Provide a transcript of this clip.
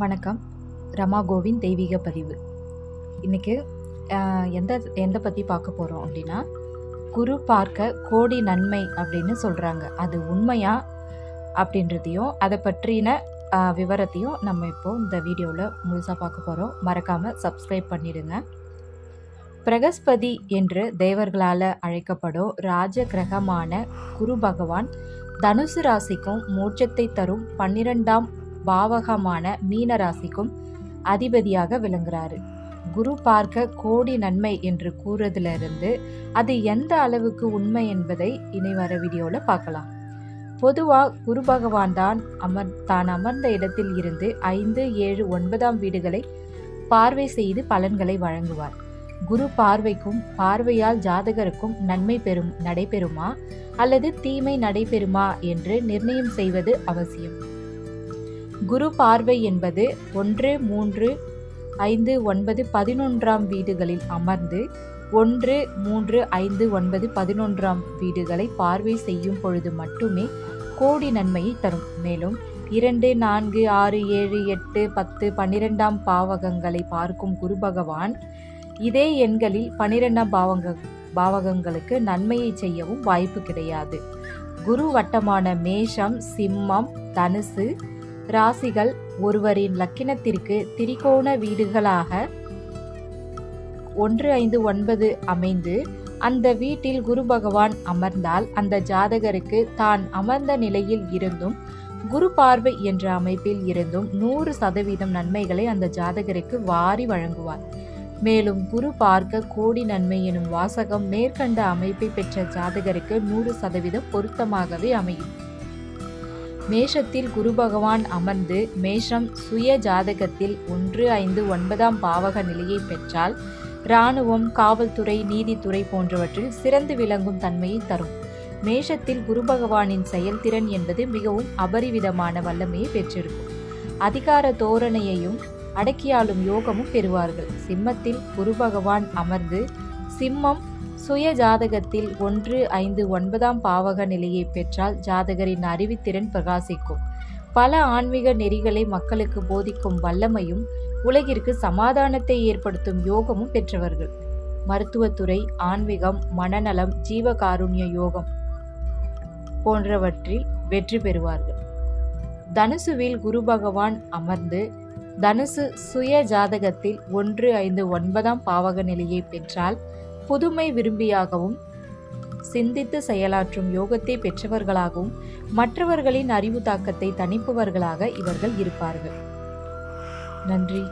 வணக்கம். ரமா கோவிந்த் தெய்வீக பதிவு. இன்றைக்கி எந்த எந்த பற்றி பார்க்க போகிறோம் அப்படின்னா குரு பார்க்க கோடி நன்மை அப்படின்னு சொல்கிறாங்க அது உண்மையா அப்படின்றதையும் அதை பற்றின விவரத்தையும் நம்ம இப்போது இந்த வீடியோவில் முழுசாக பார்க்க போகிறோம் மறக்காமல் சப்ஸ்கிரைப் பண்ணிடுங்க. பிரகஸ்பதி என்று தேவர்களால் அழைக்கப்படும் ராஜ கிரகமான குரு பகவான் தனுசு ராசிக்கும் மோட்சத்தை தரும் பன்னிரெண்டாம் பாவகமான மீனராசிக்கும் அதிபதியாக விளங்குறாரு. குரு பார்க்க கோடி நன்மை என்று கூறதிலிருந்து அது எந்த அளவுக்கு உண்மை என்பதை இனி வர வீடியோவில் பார்க்கலாம். பொதுவாக குரு பகவான் தான் அமர் தான் அமர்ந்த இடத்தில் இருந்து ஐந்து ஏழு ஒன்பதாம் வீடுகளை பார்வை செய்து பலன்களை வழங்குவார். குரு பார்வைக்கும் பார்வையால் ஜாதகருக்கும் நன்மை பெறும் நடைபெறுமா? அல்லது தீமை நடைபெறுமா? என்று நிர்ணயம் செய்வது அவசியம். குரு பார்வை என்பது ஒன்று மூன்று ஐந்து ஒன்பது பதினொன்றாம் வீடுகளில் அமர்ந்து ஒன்று மூன்று ஐந்து ஒன்பது பதினொன்றாம் வீடுகளை பார்வை செய்யும் பொழுது மட்டுமே கோடி நன்மையை தரும். மேலும் இரண்டு நான்கு ஆறு ஏழு எட்டு பத்து பன்னிரெண்டாம் பாவகங்களை பார்க்கும் குரு பகவான் இதே எண்களில் பன்னிரெண்டாம் பாவங்க பாவகங்களுக்கு நன்மையை செய்யவும் வாய்ப்பு கிடையாது. குரு வட்டமான மேஷம் சிம்மம் தனுசு ராசிகள் ஒருவரின் லக்கினத்திற்கு திரிகோண வீடுகளாக ஒன்று ஐந்து ஒன்பது அமைந்து அந்த வீட்டில் குரு பகவான் அமர்ந்தால் அந்த ஜாதகருக்கு தான் அமர்ந்த நிலையில் இருந்தும் குரு பார்வை என்ற அமைப்பில் இருந்தும் நூறு சதவீதம் நன்மைகளை அந்த ஜாதகருக்கு வாரி வழங்குவார். மேலும் குரு பார்க்க கோடி நன்மை எனும் வாசகம் மேற்கண்ட அமைப்பை பெற்ற ஜாதகருக்கு நூறு சதவீதம் பொருத்தமாகவே அமையும். மேஷத்தில் குரு பகவான் அமர்ந்து மேஷம் சுய ஜாதகத்தில் ஒன்று ஐந்து ஒன்பதாம் பாவக நிலையை பெற்றால் இராணுவம் காவல்துறை நீதித்துறை போன்றவற்றில் சிறந்து விளங்கும் தன்மையை தரும். மேஷத்தில் குரு பகவானின் செயல்திறன் என்பது மிகவும் அபரிவிதமான வல்லமையை பெற்றிருக்கும். அதிகார தோரணையையும் அடக்கியாளும் யோகமும் பெறுவார்கள். சிம்மத்தில் குரு பகவான் அமர்ந்து சிம்மம் சுய ஜாதகத்தில் ஒன்று ஐந்து ஒன்பதாம் பாவக நிலையை பெற்றால் ஜாதகரின் அறிவுத்திறன் பிரகாசிக்கும். பல ஆன்மீக நெறிகளை மக்களுக்கு போதிக்கும் வல்லமையும் உலகிற்கு சமாதானத்தை ஏற்படுத்தும் யோகமும் பெற்றவர்கள். மருத்துவத்துறை ஆன்மீகம் மனநலம் ஜீவகாருண்ய யோகம் போன்றவற்றில் வெற்றி பெறுவார்கள். தனுசுவில் குரு பகவான் அமர்ந்து தனுசு சுய ஜாதகத்தில் ஒன்று ஐந்து ஒன்பதாம் பாவக நிலையை பெற்றால் புதுமை விரும்பியாகவும் சிந்தித்து செயலாற்றும் யோகத்தை பெற்றவர்களாகவும் மற்றவர்களின் அறிவு தாக்கத்தை தணிப்பவர்களாக இவர்கள் இருப்பார்கள். நன்றி.